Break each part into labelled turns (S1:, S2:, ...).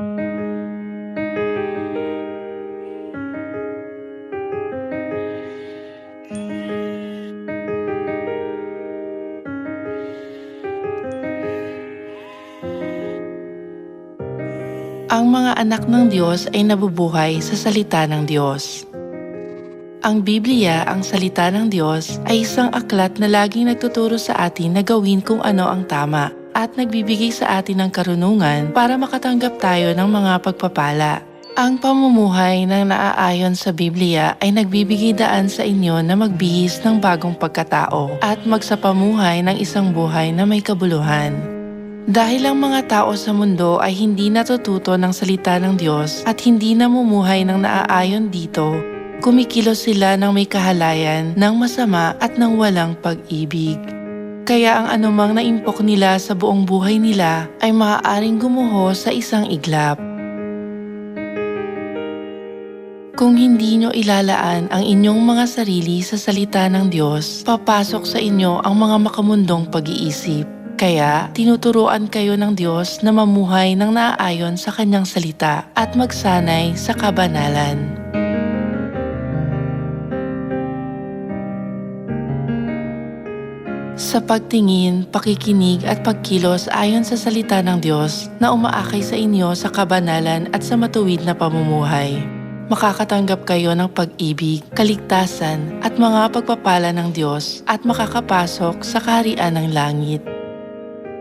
S1: Ang mga anak ng Diyos ay nabubuhay sa salita ng Diyos. Ang Biblia, ang salita ng Diyos, ay isang aklat na laging nagtuturo sa atin na gawin kung ano ang tama at nagbibigay sa atin ng karunungan para makatanggap tayo ng mga pagpapala. Ang pamumuhay na naaayon sa Biblia ay nagbibigay daan sa inyo na magbihis ng bagong pagkatao at magsapamuhay ng isang buhay na may kabuluhan. Dahil ang mga tao sa mundo ay hindi natututo ng salita ng Diyos at hindi namumuhay ng naaayon dito, kumikilos sila ng may kahalayan, ng masama at ng walang pag-ibig. Kaya ang anumang naimpok nila sa buong buhay nila ay maaaring gumuho sa isang iglap. Kung hindi nyo ilalaan ang inyong mga sarili sa salita ng Diyos, papasok sa inyo ang mga makamundong pag-iisip. Kaya, tinuturuan kayo ng Diyos na mamuhay ng naaayon sa kanyang salita at magsanay sa kabanalan. Sa pagtingin, pakikinig at pagkilos ayon sa salita ng Diyos na umaakay sa inyo sa kabanalan at sa matuwid na pamumuhay. Makakatanggap kayo ng pag-ibig, kaligtasan at mga pagpapala ng Diyos at makakapasok sa kaharian ng langit.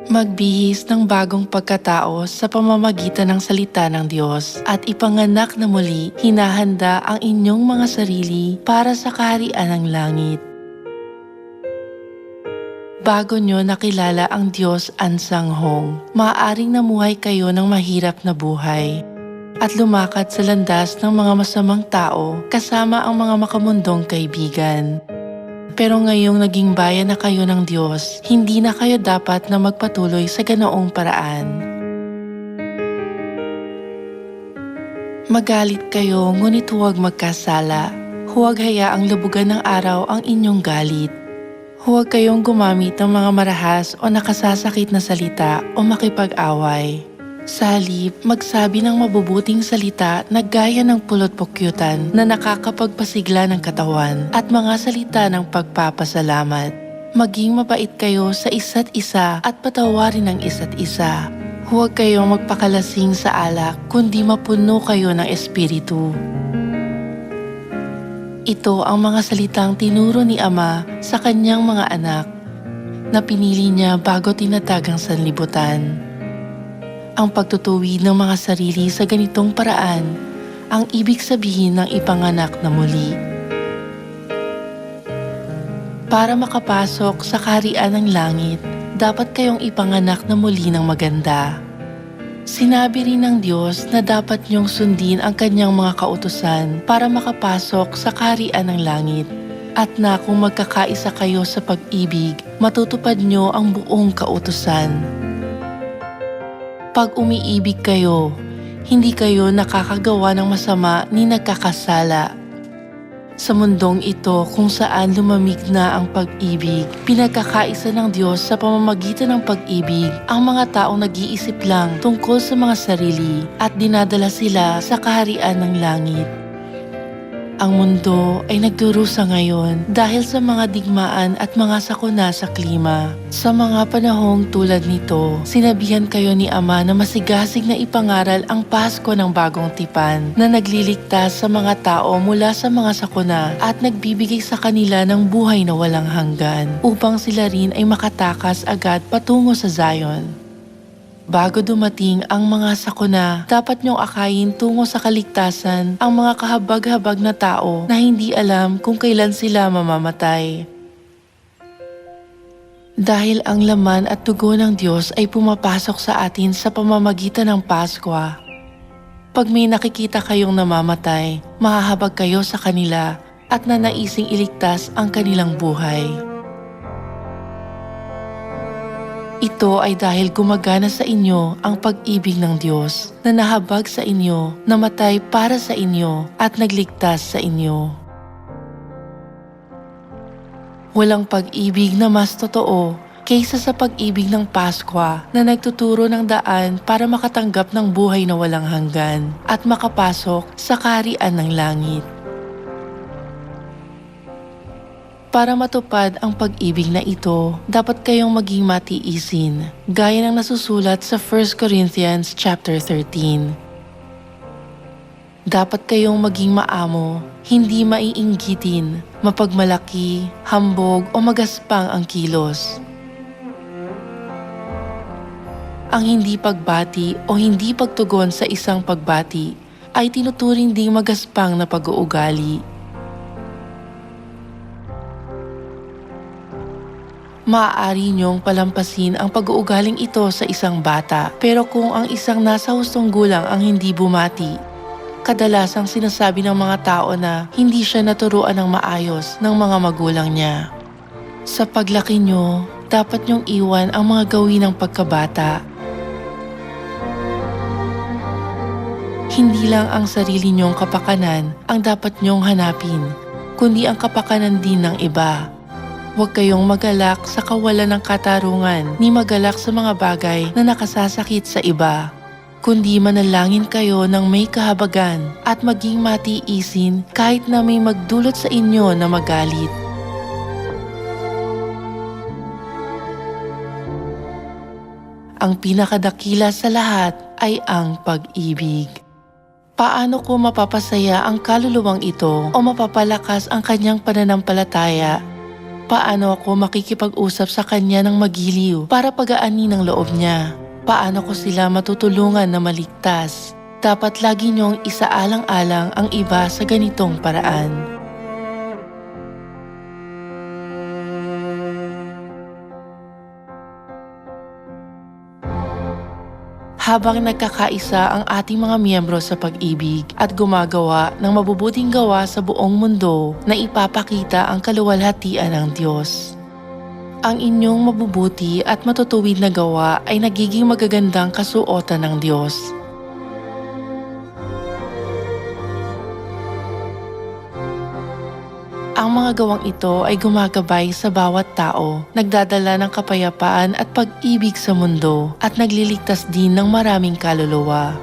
S1: Magbihis ng bagong pagkatao sa pamamagitan ng salita ng Diyos at ipanganak na muli hinahanda ang inyong mga sarili para sa kaharian ng langit. Bago nyo nakilala ang Diyos Ansanghong, maaaring namuhay kayo ng mahirap na buhay at lumakad sa landas ng mga masamang tao kasama ang mga makamundong kaibigan. Pero ngayong naging bayan na kayo ng Diyos, hindi na kayo dapat na magpatuloy sa ganoong paraan. Magalit kayo ngunit huwag magkasala. Huwag hayaang lubugan ng araw ang inyong galit. Huwag kayong gumamit ng mga marahas o nakasasakit na salita o makipag-away. Sa magsabi ng mabubuting salita na gaya ng pulot pukyutan na nakakapagpasigla ng katawan at mga salita ng pagpapasalamat. Maging mabait kayo sa isa't isa at patawarin ang isa't isa. Huwag kayong magpakalasing sa alak kundi mapuno kayo ng espiritu. Ito ang mga salitang tinuro ni Ama sa kanyang mga anak na pinili niya bago tinatag ang sanlibutan. Ang pagtutuwid ng mga sarili sa ganitong paraan ang ibig sabihin ng ipanganak na muli. Para makapasok sa kaharian ng langit, dapat kayong ipanganak na muli ng maganda. Sinabi rin ng Diyos na dapat niyong sundin ang kanyang mga kautusan para makapasok sa kaharian ng langit. At na kung magkakaisa kayo sa pag-ibig, matutupad niyo ang buong kautusan. Pag umiibig kayo, hindi kayo nakakagawa ng masama ni nagkakasala. Sa mundong ito kung saan lumamig na ang pag-ibig, pinagkakaisa ng Diyos sa pamamagitan ng pag-ibig ang mga taong nag-iisip lang tungkol sa mga sarili at dinadala sila sa kaharian ng langit. Ang mundo ay nagdurusa ngayon dahil sa mga digmaan at mga sakuna sa klima. Sa mga panahong tulad nito, sinabihan kayo ni Ama na masigasig na ipangaral ang Pasko ng bagong tipan na nagliligtas sa mga tao mula sa mga sakuna at nagbibigay sa kanila ng buhay na walang hanggan upang sila rin ay makatakas agad patungo sa Zion. Bago dumating ang mga sakuna, dapat niyong akayin tungo sa kaligtasan ang mga kahabag-habag na tao na hindi alam kung kailan sila mamamatay. Dahil ang laman at dugo ng Diyos ay pumapasok sa atin sa pamamagitan ng Pasko. Pag may nakikita kayong namamatay, mahahabag kayo sa kanila at nanaising iligtas ang kanilang buhay. Ito ay dahil gumagana sa inyo ang pag-ibig ng Diyos na nahabag sa inyo, namatay para sa inyo at nagligtas sa inyo. Walang pag-ibig na mas totoo kaysa sa pag-ibig ng Paskwa na nagtuturo ng daan para makatanggap ng buhay na walang hanggan at makapasok sa kaharian ng langit. Para matupad ang pag-ibig na ito, dapat kayong maging matiisin, gaya ng nasusulat sa 1 Corinthians chapter 13. Dapat kayong maging maamo, hindi maiinggitin, mapagmalaki, hambog o magaspang ang kilos. Ang hindi pagbati o hindi pagtugon sa isang pagbati ay tinuturing ding magaspang na pag-uugali. Maaari niyong palampasin ang pag-uugaling ito sa isang bata pero kung ang isang nasa hustong gulang ang hindi bumati, kadalasang sinasabi ng mga tao na hindi siya naturuan ng maayos ng mga magulang niya. Sa paglaki niyo, dapat niyong iwan ang mga gawin ng pagkabata. Hindi lang ang sarili niyong kapakanan ang dapat niyong hanapin, kundi ang kapakanan din ng iba. Huwag kayong magalak sa kawalan ng katarungan ni magalak sa mga bagay na nakasasakit sa iba. Kundi manalangin kayo ng may kahabagan at maging matiisin kahit na may magdulot sa inyo na magalit. Ang pinakadakila sa lahat ay ang pag-ibig. Paano ko mapapasaya ang kaluluwang ito o mapapalakas ang kanyang pananampalataya Paano ako makikipag-usap sa kanya ng magiliw para pagaanin ang loob niya? Paano ko sila matutulungan na maligtas? Dapat lagi niyong isaalang-alang ang iba sa ganitong paraan. Habang nagkakaisa ang ating mga miyembro sa pag-ibig at gumagawa ng mabubuting gawa sa buong mundo na ipapakita ang kaluwalhatian ng Diyos. Ang inyong mabubuti at matutuwid na gawa ay nagiging magagandang kasuotan ng Diyos. Ang mga gawang ito ay gumagabay sa bawat tao, nagdadala ng kapayapaan at pag-ibig sa mundo at nagliligtas din ng maraming kaluluwa.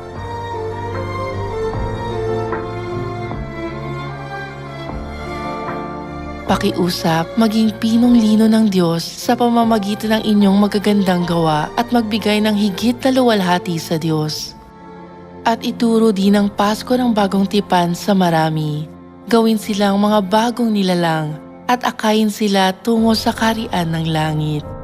S1: Pakiusap, maging pinong-lino ng Diyos sa pamamagitan ng inyong magagandang gawa at magbigay ng higit na luwalhati sa Diyos. At ituro din ang Pasko ng bagong tipan sa marami gawin silang mga bagong nilalang at akayin sila tungo sa karian ng langit.